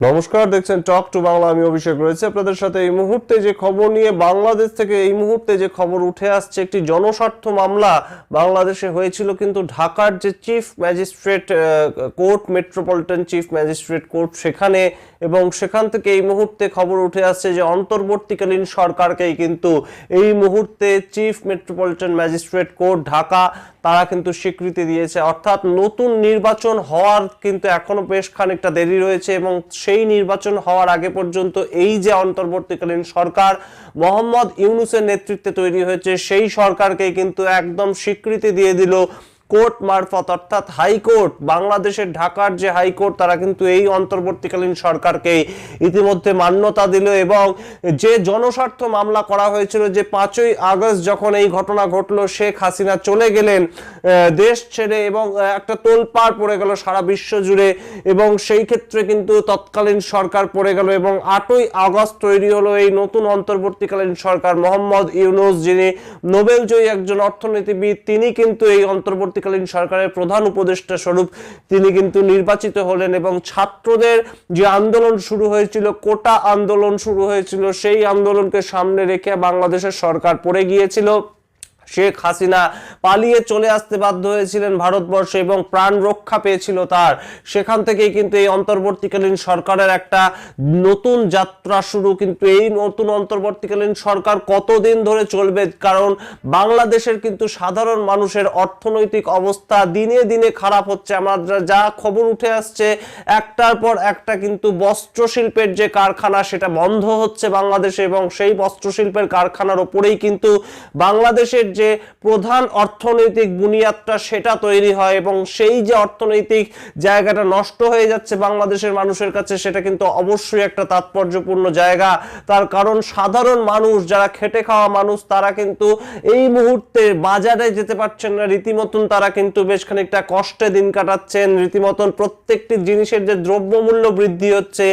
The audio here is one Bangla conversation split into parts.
নমস্কার, দেখছেন টক টু বাংলা আমি অভিষেক রয়েছে আপনাদের সাথে। এই মুহূর্তে যে খবর নিয়ে বাংলাদেশ থেকে, এই মুহূর্তে যে খবর উঠে আসছে, একটি জনস্বার্থ মামলা বাংলাদেশে হয়েছিল কিন্তু ঢাকার যে chief magistrate court metropolitan chief magistrate court সেখানে এবং সেখান থেকে এই মুহূর্তে খবর উঠে আসছে যে অন্তর্বর্তীকালীন সরকারকেই কিন্তু এই মুহূর্তে chief metropolitan magistrate court Dhaka, তারা কিন্তু স্বীকৃতি দিয়েছে। অর্থাৎ নতুন নির্বাচন হওয়ার কিন্তু এখনও বেশ খানিকটা দেরি রয়েছে এবং সেই নির্বাচন হওয়ার আগে পর্যন্ত এই যে অন্তর্বর্তীকালীন সরকার মোহাম্মদ ইউনুসের নেতৃত্বে তৈরি হয়েছে, সেই সরকারকে কিন্তু একদম স্বীকৃতি দিয়ে দিল কোর্ট মারফত, অর্থাৎ হাইকোর্ট, বাংলাদেশের ঢাকার যে হাইকোর্ট, তারা কিন্তু এই অন্তর্বর্তীকালীন সরকারকে ইতিমধ্যে মান্যতা দিল এবং যে জনস্বার্থ মামলা করা হয়েছিল যে পাঁচই আগস্ট যখন এই ঘটনা ঘটলো, শেখ হাসিনা চলে গেলেন দেশ ছেড়ে এবং একটা তোলপাড় পড়ে গেল সারা বিশ্ব জুড়ে এবং সেই ক্ষেত্রে কিন্তু তৎকালীন সরকার পড়ে গেল এবং আটই আগস্ট তৈরি হলো এই নতুন অন্তর্বর্তীকালীন সরকার, মোহাম্মদ ইউনুস যিনি নোবেলজয়ী একজন অর্থনীতিবিদ, তিনি কিন্তু এই অন্তর্বর্তীকালীন সরকারের প্রধান উপদেষ্টা স্বরূপ তিনি কিন্তু নির্বাচিত হলেন এবং ছাত্রদের যে আন্দোলন শুরু হয়েছিল, কোটা আন্দোলন শুরু হয়েছিল, সেই আন্দোলনকে সামনে রেখে বাংলাদেশের সরকার পড়ে গিয়েছিল। শেখ হাসিনা পালিয়ে চলে আসতে বাধ্য হয়েছিলেন ভারতবর্ষে এবং প্রাণ রক্ষা পেয়েছিল তার। সেখান থেকেই কিন্তু এই অন্তর্বর্তীকালীন সরকারের একটা নতুন যাত্রা শুরু। কিন্তু এই নতুন অন্তর্বর্তীকালীন সরকার কতদিন ধরে চলবে? কারণ বাংলাদেশের কিন্তু সাধারণ মানুষের অর্থনৈতিক অবস্থা দিনে দিনে খারাপ হচ্ছে। আমরা যা খবর উঠে আসছে, একটার পর একটা কিন্তু বস্ত্র শিল্পের যে কারখানা, সেটা বন্ধ হচ্ছে বাংলাদেশে এবং সেই বস্ত্র শিল্পের কারখানার ওপরেই কিন্তু বাংলাদেশের যে প্রধান অর্থনৈতিক বুনিয়াদটা সেটা তৈরি হয় এবং সেই যে অর্থনৈতিক জায়গাটা নষ্ট হয়ে যাচ্ছে বাংলাদেশের মানুষের কাছে, সেটা কিন্তু অবশ্যই একটা তাৎপর্যপূর্ণ জায়গা। তার কারণ সাধারণ মানুষ, যারা খেটে খাওয়া মানুষ, তারা কিন্তু এই মুহূর্তে বাজারে যেতে পারছেন না। রীতিমতন তারা কিন্তু বেশ খানিকটা কষ্টে দিন কাটাচ্ছেন। রীতিমতন প্রত্যেকটি জিনিসের যে দ্রব্যমূল্য বৃদ্ধি হচ্ছে,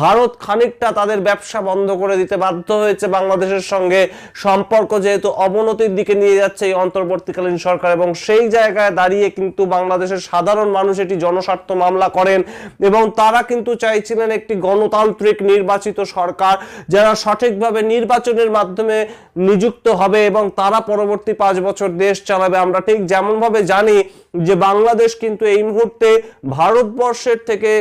ভারত খানিকটা তাদের ব্যবসা বন্ধ করে দিতে বাধ্য হয়েছে বাংলাদেশের সঙ্গে। সম্পর্ক যেহেতু অবনতির দিকে নিয়ে যাচ্ছে এই অন্তর্বর্তীকালীন সরকার এবং সেই জায়গায় দাঁড়িয়ে কিন্তু বাংলাদেশের সাধারণ মানুষ এটি জনস্বার্থ মামলা করেন এবং তারা কিন্তু চাইছিলেন একটি গণতান্ত্রিক নির্বাচিত সরকার যারা সঠিকভাবে নির্বাচনের মাধ্যমে নিযুক্ত হবে এবং তারা পরবর্তী পাঁচ বছর দেশ চালাবে। আমরা ঠিক যেমনভাবে জানি যে বাংলাদেশ কিন্তু এই মুহূর্তে ভারতবর্ষের থেকে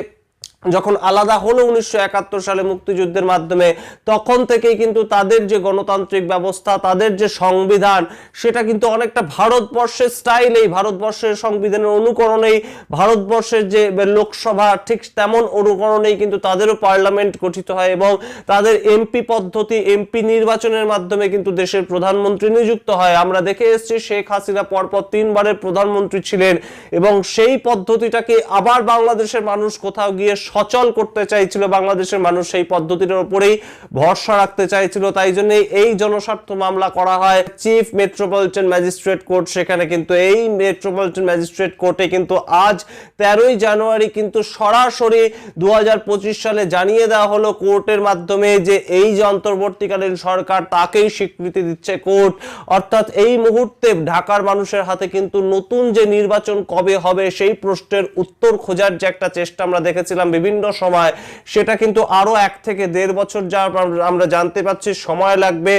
যখন আলাদা হলো উনিশশো একাত্তর সালে মুক্তিযুদ্ধের মাধ্যমে, তখন থেকেই কিন্তু তাদের যে গণতান্ত্রিক ব্যবস্থা, তাদের যে সংবিধান, সেটা কিন্তু অনেকটা ভারতবর্ষের স্টাইলেই ভারতবর্ষের সংবিধানের অনুকরণেই, ভারতবর্ষের যে লোকসভা ঠিক তেমন অনুকরণেই কিন্তু তাদেরও পার্লামেন্ট গঠিত হয় এবং তাদের এমপি পদ্ধতি এমপি নির্বাচনের মাধ্যমে কিন্তু দেশের প্রধানমন্ত্রী নিযুক্ত হয়। আমরা দেখে এসেছি শেখ হাসিনা পরপর তিনবারের প্রধানমন্ত্রী ছিলেন এবং সেই পদ্ধতিটাকে আবার বাংলাদেশের মানুষ কোথাও গিয়ে সচল করতে চাইছিল বাংলাদেশের মানুষ, সেই পদ্ধতিটার উপরেই ভরসা রাখতে চাইছিল। তাই জন্য এই জনস্বার্থ মামলা করা হয়। চিফ মেট্রোপলিটন ম্যাজিস্ট্রেট কোর্ট সেখানে কিন্তু এই মেট্রোপলিটন ম্যাজিস্ট্রেট কোর্টে কিন্তু আজ তেরোই জানুয়ারি কিন্তু সরাসরি দু হাজার পঁচিশ সালে জানিয়ে দেওয়া হলো কোর্টের মাধ্যমে যে এই যে অন্তর্বর্তীকালীন সরকার, তাকেই স্বীকৃতি দিচ্ছে কোর্ট। অর্থাৎ এই মুহূর্তে ঢাকার মানুষের হাতে কিন্তু নতুন যে নির্বাচন কবে হবে, সেই প্রশ্নের উত্তর খোঁজার যে একটা চেষ্টা আমরা দেখেছিলাম বিভিন্ন সময়। সেটা কিন্তু আরও এক থেকে দেড় বছর যা আমরা জানতে পাচ্ছি সময় লাগবে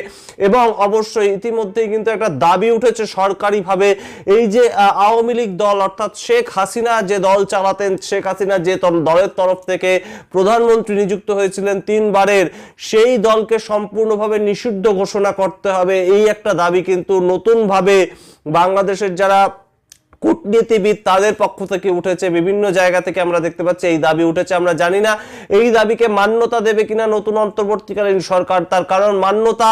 এবং অবশ্যই ইতিমধ্যেই কিন্তু একটা দাবি উঠেছে সরকারিভাবে। এই যে আওয়ামী লীগ দল অর্থাৎ শেখ হাসিনা যে দল চালাতেন, শেখ হাসিনা যে দলের তরফ থেকে প্রধানমন্ত্রী নিযুক্ত হয়েছিলেন তিনবারের, সেই দলকে সম্পূর্ণভাবে নিষিদ্ধ ঘোষণা করতে হবে। এই একটা দাবি কিন্তু নতুনভাবে বাংলাদেশের যারা কূটনীতিবিদ তাদের পক্ষ থেকে উঠেছে। বিভিন্ন জায়গা থেকে আমরা দেখতে পাচ্ছি, এই দাবি উঠেছে, আমরা জানি না। এই দাবিকে মান্যতা দেবে কিনা নতুন অন্তর্বর্তীকালীন সরকার, তার কারণ মান্যতা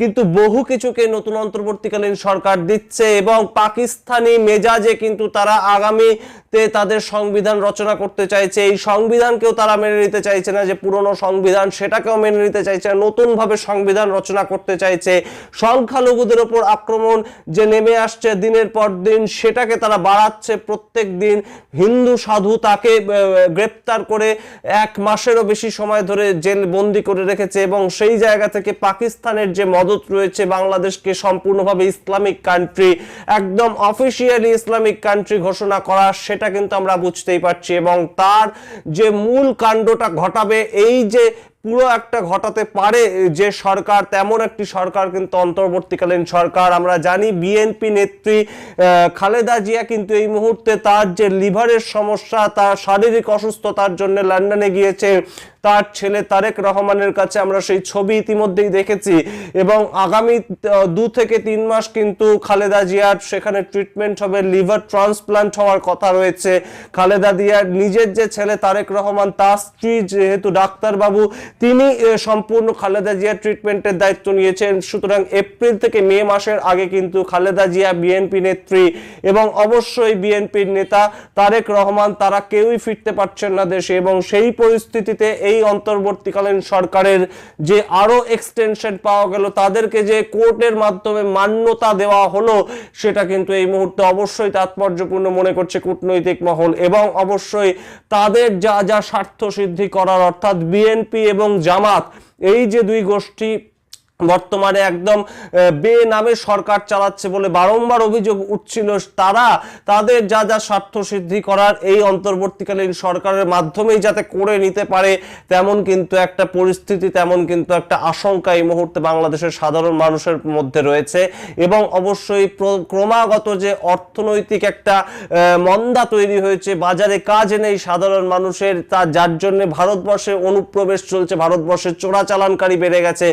কিন্তু বহু কিছুকে নতুন অন্তর্বর্তীকালীন সরকার দিচ্ছে এবং পাকিস্তানি মেজাজে কিন্তু তারা আগামীতে তাদের সংবিধান রচনা করতে চাইছে। এই সংবিধানকেও তারা মেনে নিতে চাইছে না, যে পুরনো সংবিধান সেটাকেও মেনে নিতে চাইছে না, নতুনভাবে সংবিধান রচনা করতে চাইছে। সংখ্যালঘুদের ওপর আক্রমণ যে নেমে আসছে দিনের পর দিন, সেটাকে তারা তারা বাড়াচ্ছে প্রত্যেক দিন হিন্দু সাধু তাকে গ্রেপ্তার করে এক মাসেরও বেশি সময় ধরে জেল বন্দি করে রেখেছে এবং সেই জায়গা থেকে পাকিস্তানের যে মদত রয়েছে বাংলাদেশকে সম্পূর্ণভাবে ইসলামিক কান্ট্রি একদম অফিসিয়ালি ইসলামিক কান্ট্রি ঘোষণা করা, সেটা কিন্তু আমরা বুঝতেই পারছি এবং তার যে মূল কাণ্ডটা ঘটাবে, এই যে পুরো একটা ঘটাতে পারে যে সরকার, তেমন একটি সরকার কিন্তু অন্তর্বর্তীকালীন সরকার। আমরা জানি বিএনপি নেত্রী খালেদা জিয়া কিন্তু এই মুহূর্তে তার যে লিভারের সমস্যা, তার শারীরিক অসুস্থতার জন্য লন্ডনে গিয়েছে। তার ছেলে তারেক রহমানের কাছে আমরা সেই ছবি ইতিমধ্যেই দেখেছি। এবং আগামী দু থেকে তিন মাস কিন্তু খালেদা জিয়ার সেখানে ট্রিটমেন্ট হবে লিভার ট্রান্সপ্লান্ট হওয়ার কথা রয়েছে। খালেদা জিয়ার নিজের যে ছেলে তারেক রহমান, তার স্ত্রী যেহেতু ডাক্তারবাবু, তিনি সম্পূর্ণ খালেদা জিয়ার ট্রিটমেন্টের দায়িত্ব নিয়েছেন। সুতরাং এপ্রিল থেকে মে মাসের আগে কিন্তু খালেদা জিয়া বিএনপি নেত্রী এবং অবশ্যই বিএনপির নেতা তারেক রহমান, তারা কেউই ফিরতে পারছেন না দেশে। এবং সেই পরিস্থিতিতে এই অন্তর্বর্তীকালীন সরকারের যে আরও এক্সটেনশন পাওয়া গেল, তাদেরকে যে কোর্টের মাধ্যমে মান্যতা দেওয়া হলো, সেটা কিন্তু এই মুহূর্তে অবশ্যই তাৎপর্যপূর্ণ মনে করছে কূটনৈতিক মহল এবং অবশ্যই তাদের যা যা স্বার্থ সিদ্ধি করার অর্থাৎ বিএনপি এবং জামাত, এই যে দুই গোষ্ঠী বর্তমানে একদম বেনামে সরকার চালাচ্ছে বলে বারংবার অভিযোগ উঠছিল। তারা তাদের যা যা স্বার্থ সিদ্ধি করার এই অন্তর্বর্তীকালীন সরকারের মাধ্যমেই যাতে করে নিতে পারে, তেমন কিন্তু একটা পরিস্থিতি, তেমন কিন্তু একটা আশঙ্কা এই মুহূর্তে বাংলাদেশের সাধারণ মানুষের মধ্যে রয়েছে। এবং অবশ্যই ক্রমাগত যে অর্থনৈতিক একটা মন্দা তৈরি হয়েছে, বাজারে কাজ নেই সাধারণ মানুষের, তা যার জন্য ভারতবর্ষে অনুপ্রবেশ চলছে, ভারতবর্ষের চোরাচালানকারী বেড়ে গেছে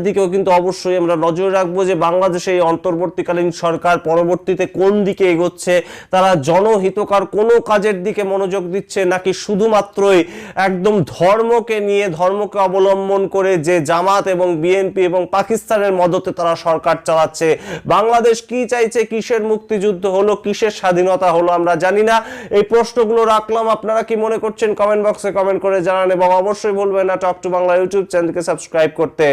সেইটার দিকেও কিন্তু অবশ্যই আমরা নজর রাখব যে বাংলাদেশে এই অন্তর্বর্তীকালীন সরকার পরবর্তীতে কোন দিকে এগোচ্ছে, তারা জনহিতকর কোনো কাজের দিকে মনোযোগ দিচ্ছে নাকি শুধুমাত্রই একদম ধর্মকে নিয়ে, ধর্মকে অবলম্বন করে যে জামাত এবং বিএনপি এবং পাকিস্তানের মদতে তারা সরকার চালাচ্ছে। বাংলাদেশ কি চাইছে, কিসের মুক্তিযুদ্ধ হলো, কিসের স্বাধীনতা হলো আমরা জানি না। এই প্রশ্নগুলো রাখলাম, আপনারা কি মনে করছেন কমেন্ট বক্সে কমেন্ট করে জানান এবং অবশ্যই বলবেন না টক টু বাংলা ইউটিউব চ্যানেলকে সাবস্ক্রাইব করতে।